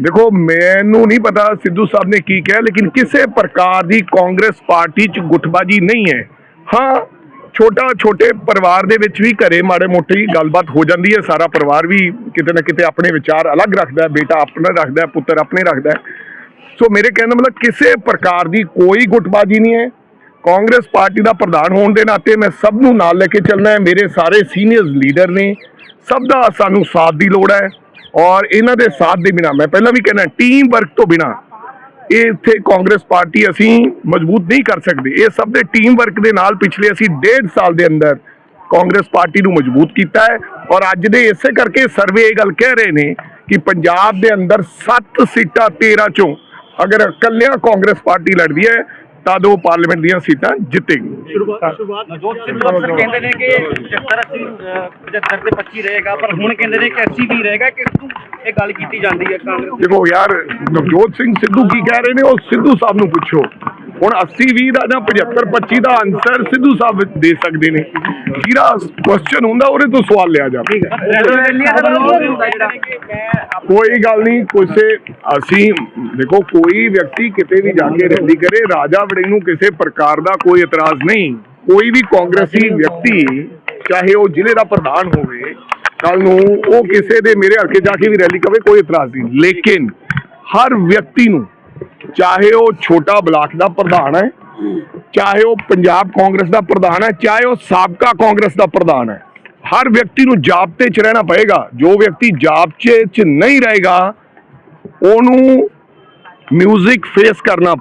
ਦੇਖੋ, ਮੈਨੂੰ ਨਹੀਂ ਪਤਾ ਸਿੱਧੂ ਸਾਹਿਬ ਨੇ ਕੀ ਕਿਹਾ, ਲੇਕਿਨ ਕਿਸੇ ਪ੍ਰਕਾਰ ਦੀ ਕਾਂਗਰਸ ਪਾਰਟੀ 'ਚ ਗੁੱਟਬਾਜੀ ਨਹੀਂ ਹੈ। ਹਾਂ, ਛੋਟਾ, ਛੋਟੇ ਪਰਿਵਾਰ ਦੇ ਵਿੱਚ ਵੀ ਘਰੇ ਮਾੜੇ ਮੋਟੀ ਗੱਲਬਾਤ ਹੋ ਜਾਂਦੀ ਹੈ। ਸਾਰਾ ਪਰਿਵਾਰ ਵੀ ਕਿਤੇ ਨਾ ਕਿਤੇ ਆਪਣੇ ਵਿਚਾਰ ਅਲੱਗ ਰੱਖਦਾ ਬੇਟਾ ਆਪਣਾ ਰੱਖਦਾ ਪੁੱਤਰ ਆਪਣੇ ਰੱਖਦਾ ਸੋ ਮੇਰੇ ਕਹਿਣ ਦਾ ਮਤਲਬ ਕਿਸੇ ਪ੍ਰਕਾਰ ਦੀ ਕੋਈ ਗੁੱਟਬਾਜੀ ਨਹੀਂ ਹੈ। ਕਾਂਗਰਸ ਪਾਰਟੀ ਦਾ ਪ੍ਰਧਾਨ ਹੋਣ ਦੇ ਨਾਤੇ ਮੈਂ ਸਭ ਨੂੰ ਨਾਲ ਲੈ ਕੇ ਚੱਲਣਾ ਹੈ। ਮੇਰੇ ਸਾਰੇ ਸੀਨੀਅਰ ਲੀਡਰ ਨੇ, ਸਭ ਦਾ ਸਾਨੂੰ ਸਾਥ ਦੀ ਲੋੜ ਹੈ। ਔਰ ਇਹਨਾਂ ਦੇ ਸਾਥ ਦੇ ਬਿਨਾ, ਮੈਂ ਪਹਿਲਾਂ ਵੀ ਕਹਿੰਦਾ ਟੀਮ ਵਰਕ ਤੋਂ ਬਿਨਾ ਇਹ ਇੱਥੇ ਕਾਂਗਰਸ ਪਾਰਟੀ ਅਸੀਂ ਮਜ਼ਬੂਤ ਨਹੀਂ ਕਰ ਸਕਦੇ। ਇਹ ਸਭ ਦੇ ਟੀਮ ਵਰਕ ਦੇ ਨਾਲ ਪਿਛਲੇ ਅਸੀਂ ਡੇਢ ਸਾਲ ਦੇ ਅੰਦਰ ਕਾਂਗਰਸ ਪਾਰਟੀ ਨੂੰ ਮਜ਼ਬੂਤ ਕੀਤਾ ਹੈ। ਔਰ ਅੱਜ ਦੇ ਇਸੇ ਕਰਕੇ ਸਰਵੇ ਇਹ ਗੱਲ ਕਹਿ ਰਹੇ ਨੇ ਕਿ ਪੰਜਾਬ ਦੇ ਅੰਦਰ 7 ਸੀਟਾਂ 13 ਚੋਂ ਅਗਰ ਇਕੱਲਿਆਂ ਕਾਂਗਰਸ ਪਾਰਟੀ ਲੜਦੀ ਹੈ ਤਾਂ ਦੋ ਪਾਰਲੀਮੈਂਟ ਦੀਆਂ ਸੀਟਾਂ ਜਿੱਤੇਗੀ। ਸ਼ੁਰੂਆਤ ਸ਼ੁਰੂਆਤ ਨਵਜੋਤ ਸਿੰਘ ਅਕਸਰ ਕਹਿੰਦੇ ਨੇ ਕਿ 75 80 75 ਤੇ 25 ਰਹੇਗਾ ਪਰ ਹੁਣ ਕਹਿੰਦੇ ਨੇ ਕਿ 80 ਵੀ ਰਹੇਗਾ ਕਿ ਇਹ ਗੱਲ ਕੀਤੀ ਜਾਂਦੀ ਹੈ ਕਾਂਗਰਸ ਦੇਖੋ ਯਾਰ ਨਵਜੋਤ ਸਿੰਘ ਸਿੱਧੂ ਕੀ ਕਹਿ ਰਹੇ ਨੇ ਉਹ ਸਿੱਧੂ ਸਾਹਿਬ ਨੂੰ ਪੁੱਛੋ। ਹੁਣ 80 20 ਦਾ ਜਾਂ 75 25 ਦਾ ਆਨਸਰ ਸਿੱਧੂ ਸਾਹਿਬ ਦੇ ਸਕਦੇ ਨੇ। ਜਿਹੜਾ ਕੁਐਸਚਨ ਹੁੰਦਾ ਉਹਦੇ ਤੋਂ ਸਵਾਲ ਲਿਆ ਜਾਵੇ। ਕੋਈ ਗੱਲ ਨਹੀਂ ਕਿਸੇ ਅਸੀਂ ਦੇਖੋ ਕੋਈ ਵਿਅਕਤੀ ਕਿਤੇ ਵੀ ਜਾ ਕੇ ਰੈਲੀ ਕਰੇ ਰਾਜਾ ਵੜਿੰਗ ਨੂੰ ਕਿਸੇ ਪ੍ਰਕਾਰ ਦਾ ਕੋਈ ਇਤਰਾਜ਼ ਨਹੀਂ। ਕੋਈ ਵੀ ਕਾਂਗਰਸੀ ਵਿਅਕਤੀ ਚਾਹੇ ਉਹ ਜ਼ਿਲ੍ਹੇ ਦਾ ਪ੍ਰਧਾਨ ਹੋਵੇ ਕੱਲ ਨੂੰ ਉਹ ਕਿਸੇ ਦੇ ਮੇਰੇ ਹਲਕੇ ਜਾ ਕੇ ਵੀ ਰੈਲੀ ਕਰੇ ਕੋਈ ਇਤਰਾਜ਼ ਨਹੀਂ। ਲੇਕਿਨ ਹਰ ਵਿਅਕਤੀ ਨੂੰ ਚਾਹੇ ਉਹ ਛੋਟਾ ਬਲਾਕ ਦਾ ਪ੍ਰਧਾਨ ਹੈ, ਚਾਹੇ ਉਹ ਪੰਜਾਬ ਕਾਂਗਰਸ ਦਾ ਪ੍ਰਧਾਨ ਹੈ, ਚਾਹੇ ਉਹ ਸਾਬਕਾ ਕਾਂਗਰਸ ਦਾ ਪ੍ਰਧਾਨ ਹੈ, ਹਰ ਵਿਅਕਤੀ ਨੂੰ ਜਾਬਤੇ 'ਚ ਰਹਿਣਾ ਪਏਗਾ। ਜੋ ਵਿਅਕਤੀ ਜਾਬਤੇ 'ਚ ਨਹੀਂ ਰਹੇਗਾ, ਉਹਨੂੰ ਮਿਊਜ਼ਿਕ ਫੇਸ ਕਰਨਾ